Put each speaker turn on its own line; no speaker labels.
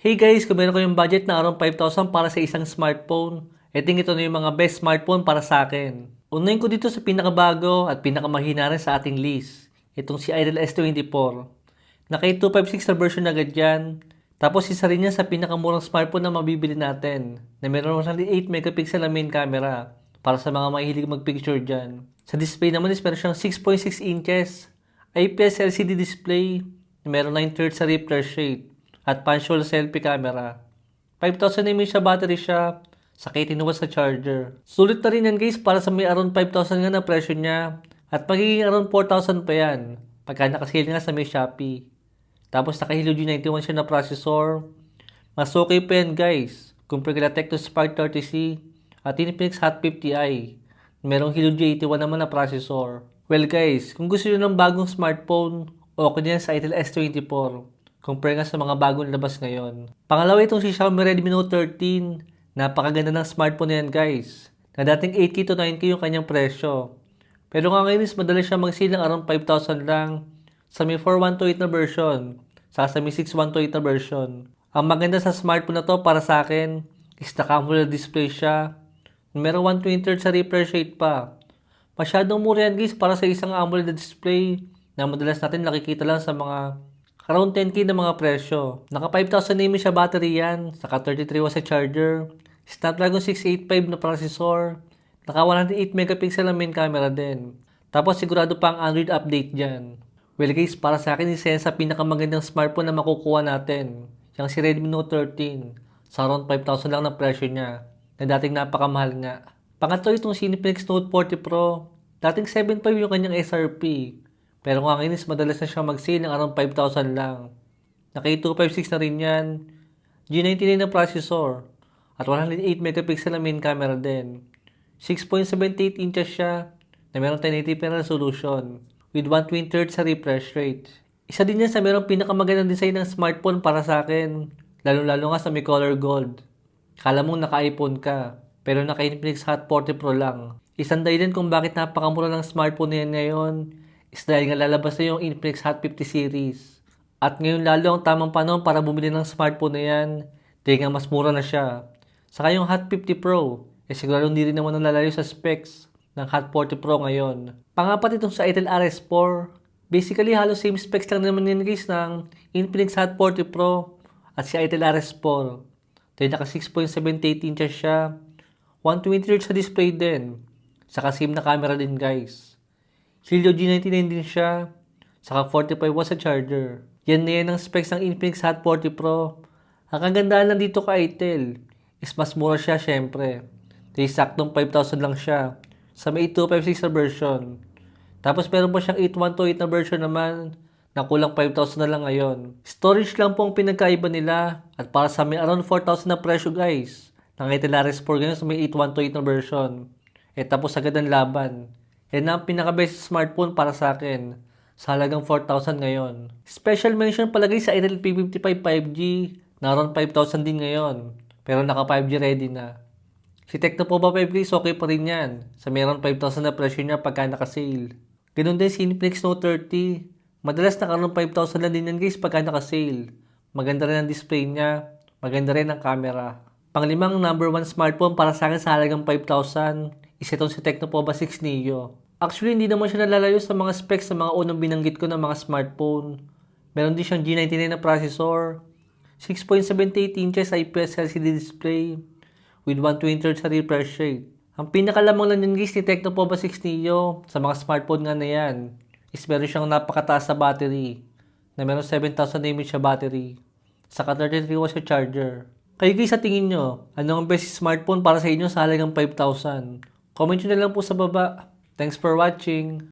Hey guys, kung meron kayong budget na around 5,000 para sa isang smartphone, eting ito na yung mga best smartphone para sa akin. Unahin ko dito sa pinakabago at pinakamahina rin sa ating list. Itong si Idol S24. Naka 256 na version agad yan. Tapos isa rin yan sa pinakamurang smartphone na mabibili natin. Na meron 8 megapixel na main camera para sa mga mahilig magpicture dyan. Sa display naman is meron siyang 6.6 inches IPS LCD display meron 9 thirds sa refresh rate at punch-hole selfie camera. 5,000 mAh battery siya, sakit inuwas sa charger. Sulit na rin yan guys para sa may around 5,000 nga na presyo niya at magiging around 4,000 pa yan pagka nakasale nga sa may Shopee. Tapos naka Helio G91 siya na processor. Mas okay pa yan guys compare kila Tecno Spark 30C at Infinix Hot 50i. Merong Helio G81 naman na processor. Well guys, kung gusto nyo ng bagong smartphone, okay na yan sa Itel S24. Compare nga sa mga bagong labas ngayon. Pangalawa itong si Xiaomi Redmi Note 13. Napakaganda ng smartphone yan guys. Na dating 8K to 9K yung kanyang presyo. Pero nga ngayon is madali siya mag-sale ng around 5,000 lang sa may 4128 na version. Sa sa may 6128 na version. Ang maganda sa smartphone na to para sa akin is naka-AMOLED display siya. Meron 120 sa refresh rate pa. Masyadong mura yan guys para sa isang AMOLED display na madalas natin nakikita lang sa mga around 10k na mga presyo. Naka 5,000 mAh siya battery yan, saka 33 watts sa charger, Snapdragon 685 na processor, naka 108 megapixel na main camera din. Tapos sigurado pa ang Android update dyan. Well guys, para sa akin isa yan sa pinakamagandang smartphone na makukuha natin. Yung si Redmi Note 13. Sa around 5,000 lang na presyo niya. Na dating napakamahal nga. Pangatlo itong Infinix Note 40 Pro. Dating 7.5 yung kanyang SRP. Pero nga ngayon is madalas na siyang mag-sale ng around 5,000 lang. Naka 256 na rin yan. G99 na processor. At 108 megapixel na main camera din. 6.78 inches siya na meron 1080p na resolution with 120 Hz sa refresh rate. Isa din yan sa merong pinakamagandang design ng smartphone para sa akin. Lalo-lalo nga sa may color gold. Kala mong naka-iPhone ka, pero naka-Infinix Hot 40 Pro lang. Isang dahilan kung bakit napakamura ng smartphone na yan ngayon is dahil nga lalabas na yung Infinix Hot 50 series. At ngayon lalo ang tamang panahon para bumili ng smartphone na yan dahil nga mas mura na siya. Saka yung Hot 50 Pro, eh siguro hindi rin naman nalalayo sa specs ng Hot 40 Pro ngayon. Pangapat itong sa Itel RS4. Basically, halos same specs lang naman yan guys ng Infinix Hot 40 Pro at si Itel RS4. Dahil naka 6.78 inches siya. 120 Hz sa display din. Saka same na camera din guys. Helio G99 din siya. Saka 45 watts sa charger. Yan na yan ang specs ng Infinix Hot 40 Pro. Ang kagandahan lang dito kay Itel is mas mura siya syempre. Dahil saktong 5,000 lang siya. Sa may 8256 na version. Tapos meron pa siyang 8128 na version naman na kulang 5,000 na lang ngayon. Storage lang po ang pinagkaiba nila at para sa may around 4,000 na presyo guys. Ng Itel RS4 ngayon sa may 8128 na version. Eh tapos agad ang laban. Yan na ang pinaka-best smartphone para sa akin. Sa halagang 4,000 ngayon. Special mention palagay sa Itel P55 5G na around 5,000 din ngayon. Pero naka 5G ready na. Si Tecno po ba 5G is okay pa rin yan. Sa meron 5,000 na presyo niya pagka naka-sale. Ganun din si Infinix Note 30. Madalas nakaroon 5,000 lang din yan guys pagka naka-sale. Maganda rin ang display niya. Maganda rin ang camera. Panglimang number one smartphone para sa akin sa halagang 5,000 is itong si Tecno Pova 6 Neo. Actually, hindi naman siya nalalayo sa mga specs sa mga unang binanggit ko ng mga smartphone. Meron din siyang G99 na processor, 6.78 inches IPS LCD display, with 120 Hz sa refresh rate. Ang pinakalamang lang yun guys ni Tecno Pova 6 Neo sa mga smartphone nga na yan is meron siyang napakataas na battery na meron 7,000 mAh siya battery saka 33 watts sa charger. Kayo guys sa tingin nyo, ano ang best smartphone para sa inyo sa halagang 5,000? Comment nyo na lang po sa baba. Thanks for watching!